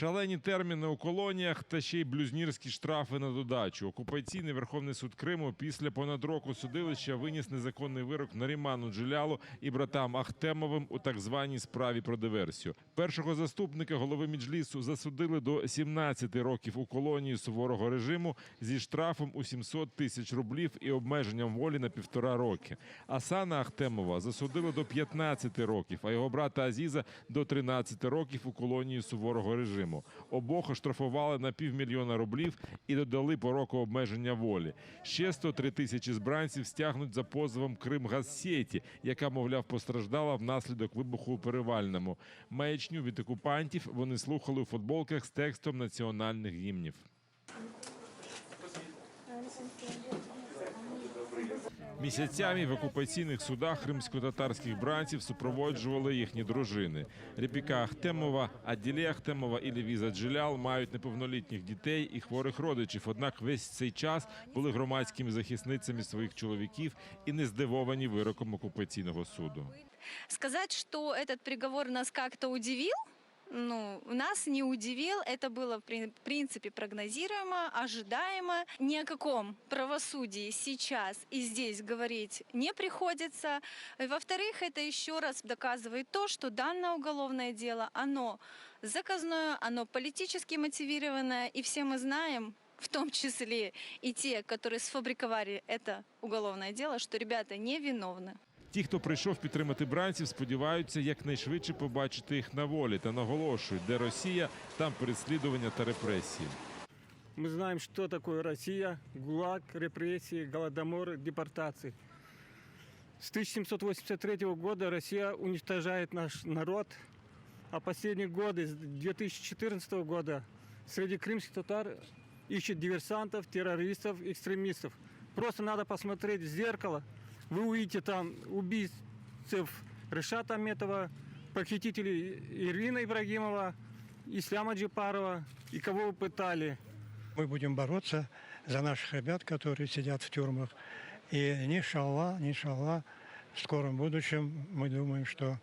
Шалені терміни у колоніях та ще й блюзнірські штрафи на додачу. Окупаційний Верховний суд Криму після понад року судилища виніс незаконний вирок Наріману Джилялу і братам Ахтемовим у так званій справі про диверсію. Першого заступника голови Меджлісу засудили до 17 років у колонії суворого режиму зі штрафом у 700 тисяч рублів і обмеженням волі на півтора роки. Асана Ахтемова засудили до 15 років, а його брата Азіза до 13 років у колонії суворого режиму. Обох оштрафували на півмільйона рублів і додали по року обмеження волі. Ще 103 тисячі збранців стягнуть за позовом Кримгазсеті, яка, мовляв, постраждала внаслідок вибуху у Перевальному. Маячню від окупантів вони слухали у футболках з текстом національних гімнів. Місяцями в окупаційних судах кримсько-татарських бранців супроводжували їхні дружини. Репіка Ахтемова, Аділі Ахтемова і Левіза Джилял мають неповнолітніх дітей і хворих родичів. Однак весь цей час були громадськими захисницями своїх чоловіків і не здивовані вироком окупаційного суду. Сказать, что этот приговор нас как-то удивил, ну, нас не удивил. Это было, в при- принципе, прогнозируемо, ожидаемо. Ни о каком правосудии сейчас и здесь говорить не приходится. Во-вторых, это еще раз доказывает то, что данное уголовное дело, оно заказное, оно политически мотивированное, и все мы знаем, в том числе и те, которые сфабриковали это уголовное дело, что ребята невиновны. Ті, хто прийшов підтримати бранців, сподіваються якнайшвидше побачити їх на волі та наголошують, де Росія, там переслідування та репресії. Мы знаем, что такое Россия, ГУЛАГ, репрессии, голодомор, депортации. С 1783 года Россия уничтожает наш народ, а последние годы, с 2014 года, среди крымских татар ищет диверсантов, террористов, экстремистов. Просто надо посмотреть в зеркало, вы увидите там убийцев Решата Аметова, похитителей Ирина Ибрагимова, Исляма Джипарова и кого вы пытали. Мы будем бороться за наших ребят, которые сидят в тюрьмах. И иншалла, иншалла, в скором будущем мы думаем, что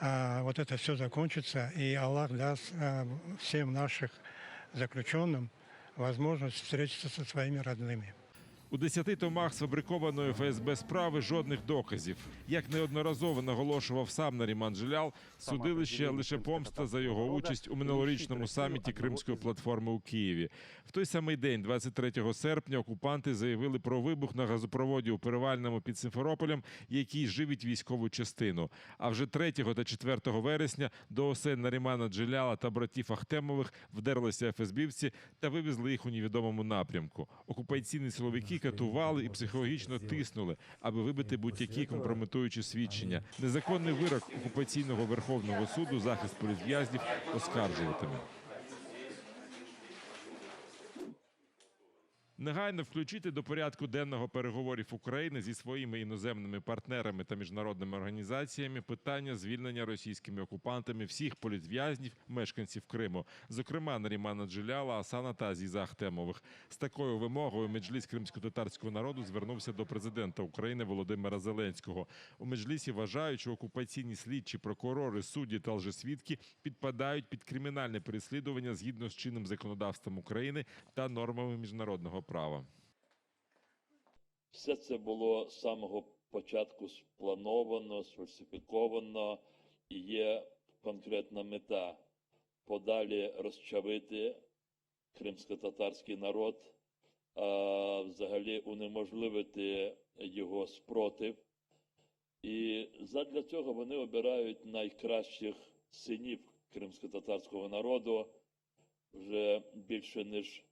а, вот это все закончится, и Аллах даст а, всем наших заключенным возможность встретиться со своими родными. У десяти томах сфабрикованої ФСБ справи жодних доказів. Як неодноразово наголошував сам Наріман Джилял, судилище лише помста за його участь у минулорічному саміті Кримської платформи у Києві. В той самий день, 23 серпня, окупанти заявили про вибух на газопроводі у Перевальному під Симферополем, який живить військову частину. А вже 3 та 4 вересня до осен Нарімана Джиляла та братів Ахтемових вдерлися ФСБівці та вивезли їх у невідомому напрямку. Окупаційні силовики катували і психологічно тиснули, аби вибити будь-які компрометуючі свідчення. Незаконний вирок окупаційного верховного суду захист політв'язнів оскаржуватиме. Негайно включити до порядку денного переговорів України зі своїми іноземними партнерами та міжнародними організаціями питання звільнення російськими окупантами всіх політв'язнів, мешканців Криму, зокрема Нарімана Джиляла, Асана та Азіза Ахтемових. З такою вимогою Меджліс кримсько-татарського народу звернувся до президента України Володимира Зеленського. У Меджлісі вважають, що окупаційні слідчі, прокурори, судді та лжесвідки підпадають під кримінальне переслідування згідно з чинним законодавством України та нормами міжнародного права. Все це було з самого початку сплановано, сфальсифіковано і є конкретна мета подалі розчавити кримсько-татарський народ, а взагалі унеможливити його спротив. І задля цього вони обирають найкращих синів кримсько-татарського народу вже більше ніж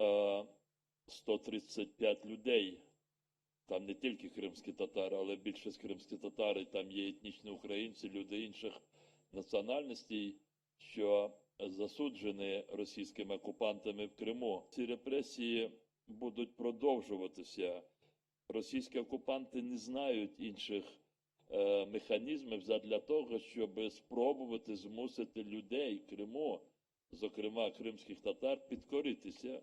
е, 135 людей. Там не тільки кримські татари, але більшість кримські татари, там є етнічні українці, люди інших національностей, що засуджені російськими окупантами в Криму. Ці репресії будуть продовжуватися. Російські окупанти не знають інших е, механізмів задля того, щоб спробувати змусити людей Криму, зокрема кримських татар, підкоритися.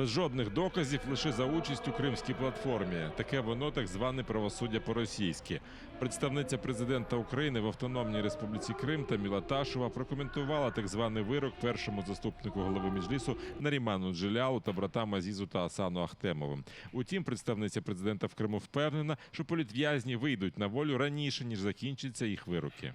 Без жодних доказів лише за участь у кримській платформі. Таке воно так зване правосуддя по-російськи. Представниця президента України в Автономній Республіці Крим Таміла Ташева прокоментувала так званий вирок першому заступнику голови Меджлісу Наріману Джилялу та братам Азізу та Асану Ахтемовим. Утім, представниця президента в Криму впевнена, що політв'язні вийдуть на волю раніше ніж закінчаться їх вироки.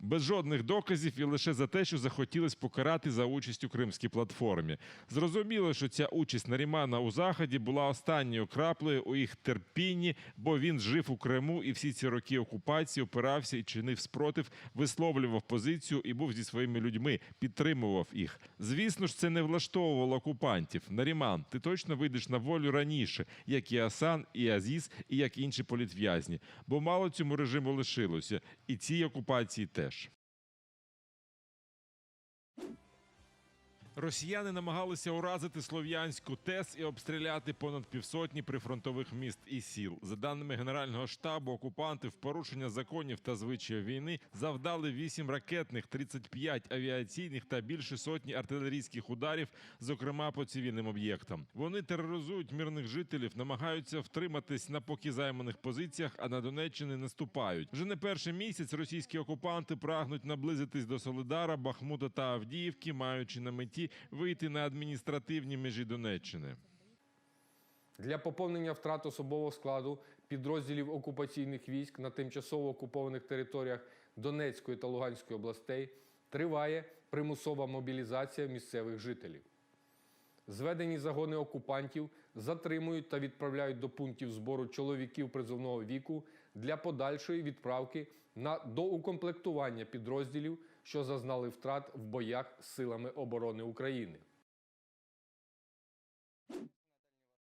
Без жодних доказів і лише за те, що захотілось покарати за участь у кримській платформі. Зрозуміло, що ця участь Нарімана у заході була останньою краплею у їх терпінні, бо він жив у Криму і всі ці роки окупації опирався і чинив спротив, висловлював позицію і був зі своїми людьми, підтримував їх. Звісно ж, це не влаштовувало окупантів. Наріман, ти точно вийдеш на волю раніше, як і Асан, і Азіз, і як інші політв'язні. Бо мало цьому режиму лишилося, і цій окупації теж. fish. Росіяни намагалися уразити слов'янську ТЕС і обстріляти понад півсотні прифронтових міст і сіл. За даними Генерального штабу, окупанти в порушення законів та звичаїв війни завдали 8 ракетних, 35 авіаційних та більше сотні артилерійських ударів, зокрема по цивільним об'єктам. Вони тероризують мирних жителів, намагаються втриматись на поки займаних позиціях, а на Донеччини наступають. Вже не перший місяць російські окупанти прагнуть наблизитись до Солидара, Бахмута та Авдіївки, маючи на меті вийти на адміністративні межі Донеччини. Для поповнення втрат особового складу підрозділів окупаційних військ на тимчасово окупованих територіях Донецької та Луганської областей триває примусова мобілізація місцевих жителів. Зведені загони окупантів затримують та відправляють до пунктів збору чоловіків призовного віку для подальшої відправки на доукомплектування підрозділів, що зазнали втрат в боях з силами оборони України.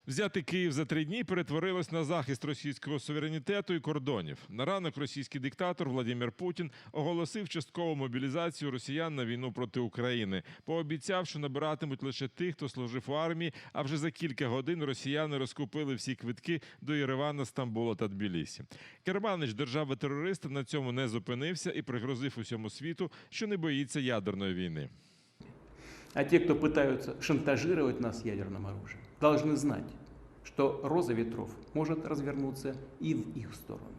Взяти Київ за три дні перетворилось на захист російського суверенітету і кордонів. На ранок російський диктатор Владимир Путін оголосив часткову мобілізацію росіян на війну проти України. Пообіцяв, що набиратимуть лише тих, хто служив у армії. А вже за кілька годин росіяни розкупили всі квитки до Єревана, Стамбула та Тбілісі. Керманич держави терориста на цьому не зупинився і пригрозив усьому світу, що не боїться ядерної війни. А те, кто пытаются шантажировать нас ядерным оружием, должны знать, что роза ветров может развернуться и в их сторону.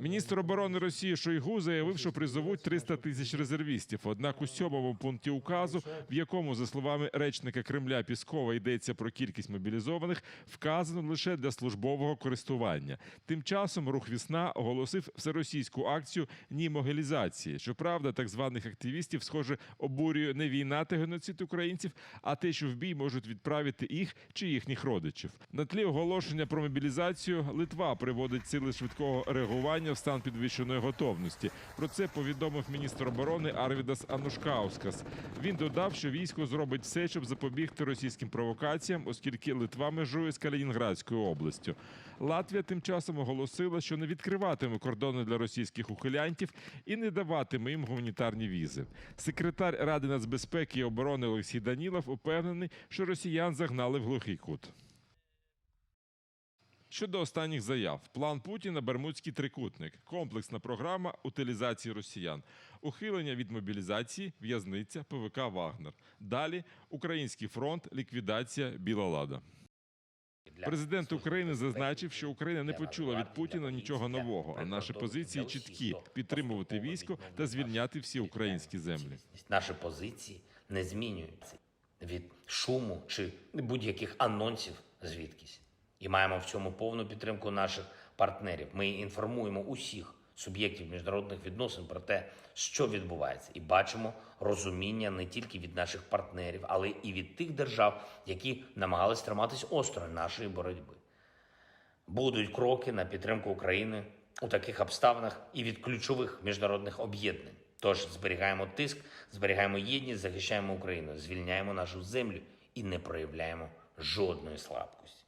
Міністр оборони Росії Шойгу заявив, що призовуть 300 тисяч резервістів. Однак у сьомому пункті указу, в якому, за словами речника Кремля Піскова, йдеться про кількість мобілізованих, вказано лише для службового користування. Тим часом рух вісна оголосив всеросійську акцію ні могилізації. Щоправда, так званих активістів, схоже, обурює не війна та геноцид українців, а те, що в бій можуть відправити їх чи їхніх родичів. На тлі оголошення про мобілізацію Литва приводить сили швидкого реагування в стан підвищеної готовності. Про це повідомив міністр оборони Арвідас Анушкаускас. Він додав, що військо зробить все, щоб запобігти російським провокаціям, оскільки Литва межує з Калінінградською областю. Латвія тим часом оголосила, що не відкриватиме кордони для російських ухилянтів і не даватиме їм гуманітарні візи. Секретар Ради нацбезпеки і оборони Олексій Данілов упевнений, що росіян загнали в глухий кут. Щодо останніх заяв, план Путіна Бермудський трикутник, комплексна програма утилізації росіян, ухилення від мобілізації, в'язниця, ПВК Вагнер. Далі Український фронт, ліквідація Біла Лада. Президент України зазначив, що Україна не почула від Путіна нічого нового, а наші позиції чіткі: підтримувати військо та звільняти всі українські землі. Наші позиції не змінюються від шуму чи будь-яких анонсів звідкись. І маємо в цьому повну підтримку наших партнерів. Ми інформуємо усіх суб'єктів міжнародних відносин про те, що відбувається, і бачимо розуміння не тільки від наших партнерів, але і від тих держав, які намагались триматись осторонь нашої боротьби. Будуть кроки на підтримку України у таких обставинах і від ключових міжнародних об'єднань. Тож зберігаємо тиск, зберігаємо єдність, захищаємо Україну, звільняємо нашу землю і не проявляємо жодної слабкості.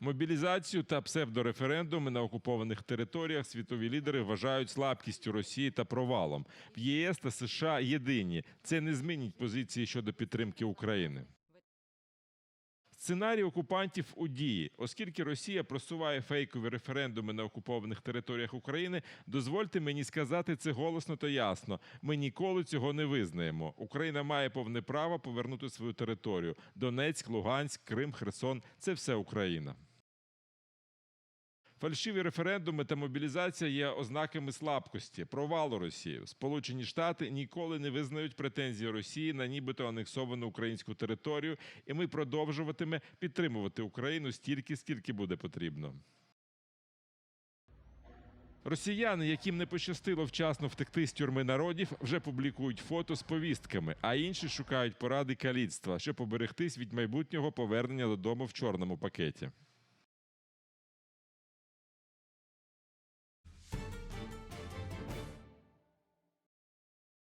Мобілізацію та псевдореферендуми на окупованих територіях світові лідери вважають слабкістю Росії та провалом. В ЄС та США єдині. Це не змінить позиції щодо підтримки України. Сценарій окупантів у дії, оскільки Росія просуває фейкові референдуми на окупованих територіях України, дозвольте мені сказати це голосно та ясно. Ми ніколи цього не визнаємо. Україна має повне право повернути свою територію. Донецьк, Луганськ, Крим, Херсон це все Україна. Фальшиві референдуми та мобілізація є ознаками слабкості, провалу Росії. Сполучені Штати ніколи не визнають претензії Росії на нібито анексовану українську територію, і ми продовжуватиме підтримувати Україну стільки, скільки буде потрібно. Росіяни, яким не пощастило вчасно втекти з тюрми народів, вже публікують фото з повістками, а інші шукають поради каліцтва, щоб поберегтись від майбутнього повернення додому в чорному пакеті.